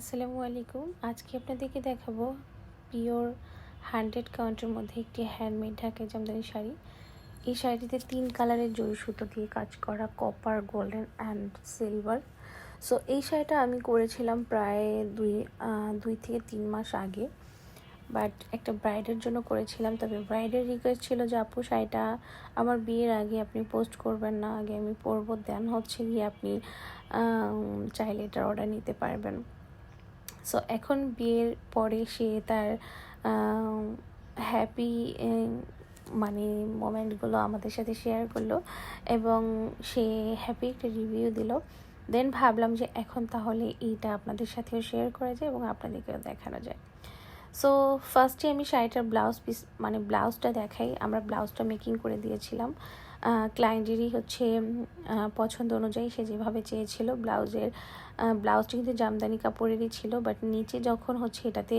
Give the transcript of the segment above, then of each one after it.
আসসালামু আলাইকুম। আজকে আপনাদেরকে দেখাবো পিওর হান্ড্রেড কাউন্টের মধ্যে একটি হ্যান্ডমেড ঢাকাই জামদানি শাড়ি। এই শাড়িটিতে তিন কালারের জরি সুতো দিয়ে কাজ করা copper golden and silver so এই শাড়িটা আমি করেছিলাম প্রায় দুই দুই থেকে তিন মাস আগে। বাট একটা ব্রাইডের জন্য করেছিলাম। তবে ব্রাইডের রিকোয়েস্ট ছিল যে, আপু, শাড়িটা আমার বিয়ের আগে আপনি পোস্ট করবেন না। আগে আমি পরবো দেন হচ্ছে গিয়ে আপনি চাইলে এটার অর্ডার নিতে পারবেন। সো এখন বিয়ের পরে সে তার হ্যাপি মানে মোমেন্টগুলো আমাদের সাথে শেয়ার করল এবং সে হ্যাপি একটা রিভিউ দিল। দেন ভাবলাম যে এখন তাহলে এইটা আপনাদের সাথেও শেয়ার করা যায় এবং আপনাদেরকেও দেখানো যায়। সো ফার্স্টে আমি শাড়িটার ব্লাউজ পিস মানে ব্লাউজটা দেখাই। আমরা ব্লাউজটা মেকিং করে দিয়েছিলাম। ক্লায়েন্টেরই হচ্ছে পছন্দ অনুযায়ী সে যেভাবে চেয়েছিল। ব্লাউজের ব্লাউজটি কিন্তু জামদানি কাপড়েরই ছিল বাট নিচে যখন হচ্ছে এটাতে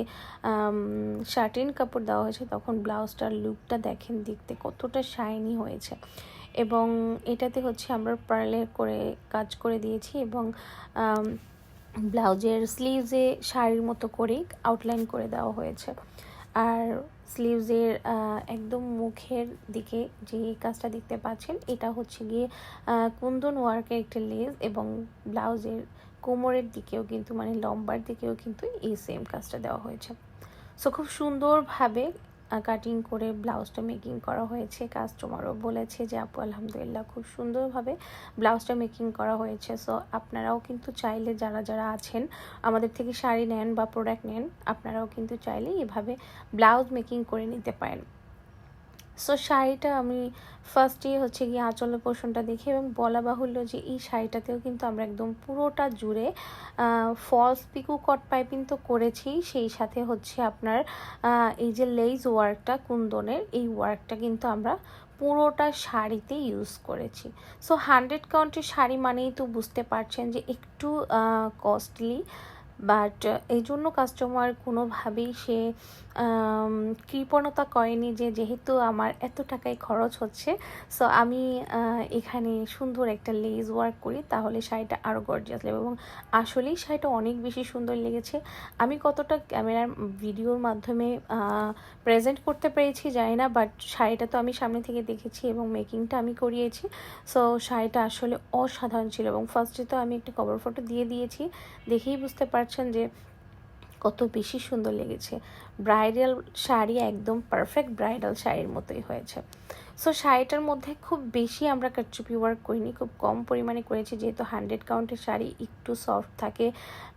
শার্টিন কাপড় দেওয়া হয়েছে, তখন ব্লাউজটার লুকটা দেখেন দেখতে কতটা শাইনি হয়েছে। এবং এটাতে হচ্ছে আমরা পার্লের করে কাজ করে দিয়েছি এবং ব্লাউজের স্লিভসে শাড়ির মতো করেই আউটলাইন করে দেওয়া হয়েছে। আর স্লিভসের একদম মুখের দিকে যে কাজটা দেখতে পাচ্ছেন, এটা হচ্ছে গিয়ে কুন্দন ওয়ার্কের একটা লেস এবং ব্লাউজের কোমরের দিকেও কিন্তু মানে লম্বার দিকেও কিন্তু এই সেম কাজটা দেওয়া হয়েছে। সো খুব সুন্দরভাবে কাটিং করে ব্লাউজটা মেকিং করা হয়েছে। কাস্টমারও বলেছে যে, আপু, আলহামদুলিল্লাহ খুব সুন্দরভাবে ব্লাউজটা মেকিং করা হয়েছে। সো আপনারাও কিন্তু চাইলে যারা যারা আছেন, আমাদের থেকে শাড়ি নেন বা প্রোডাক্ট নেন, আপনারাও কিন্তু চাইলে এভাবে ব্লাউজ মেকিং করে নিতে পারেন। সো শাড়িটা আমি ফার্স্টে হচ্ছে গিয়ে আঁচলের পোষণটা দেখি এবং বলা বাহুল্য যে এই শাড়িটাতেও কিন্তু আমরা একদম পুরোটা জুড়ে ফলস পিকু কট পাইপিং তো করেছি। সেই সাথে হচ্ছে আপনার এই যে লেজ ওয়ার্কটা কুন্দনের, এই ওয়ার্কটা কিন্তু আমরা পুরোটা শাড়িতে ইউজ করেছি। সো হান্ড্রেড কাউন্টের শাড়ি মানেই তো বুঝতে পারছেন যে একটু কস্টলি বাট এই জন্য কাস্টমার কোনোভাবেই সে কৃপণতা করেনি যে যেহেতু আমার এত টাকায় খরচ হচ্ছে সো আমি এখানে সুন্দর একটা লেজ ওয়ার্ক করি, তাহলে শাড়িটা আরও গর্জিয়াস লাগবে। এবং আসলেই শাড়িটা অনেক বেশি সুন্দর লেগেছে। আমি কতটা ক্যামেরার ভিডিওর মাধ্যমে প্রেজেন্ট করতে পেরেছি জানি না বাট শাড়িটা তো আমি সামনে থেকে দেখেছি এবং মেকিংটা আমি করিয়েছি। সো শাড়িটা আসলে অসাধারণ ছিল এবং ফার্স্টে তো আমি একটা কভার ফটো দিয়ে দিয়েছি, দেখেই বুঝতে পারছেন যে কত বেশি সুন্দর লেগেছে। ব্রাইডাল শাড়ি একদম পারফেক্ট ব্রাইডাল শাড়ির মতোই হয়েছে। সো শাড়িটার মধ্যে খুব বেশি আমরা কাটচুপি ওয়ার্ক করিনি, খুব কম পরিমাণে করেছি। যেহেতু হান্ড্রেড কাউন্টের শাড়ি একটু সফট থাকে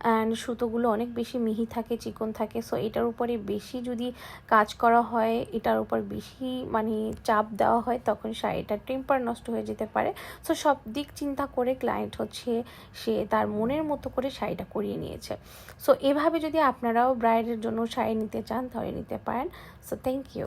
অ্যান্ড সুতোগুলো অনেক বেশি মিহি থাকে, চিকন থাকে সো এটার উপরে বেশি যদি কাজ করা হয়, এটার উপর বেশি মানে চাপ দেওয়া হয়, তখন শাড়িটার টেম্পার নষ্ট হয়ে যেতে পারে। সো সব দিক চিন্তা করে ক্লায়েন্ট হচ্ছে, সে তার মনের মতো করে শাড়িটা করিয়ে নিয়েছে। সো এভাবে যদি আপনারাও ব্রাইডের জন্য শাড়ি নিতে চান, তাহলে নিতে পারেন। So thank you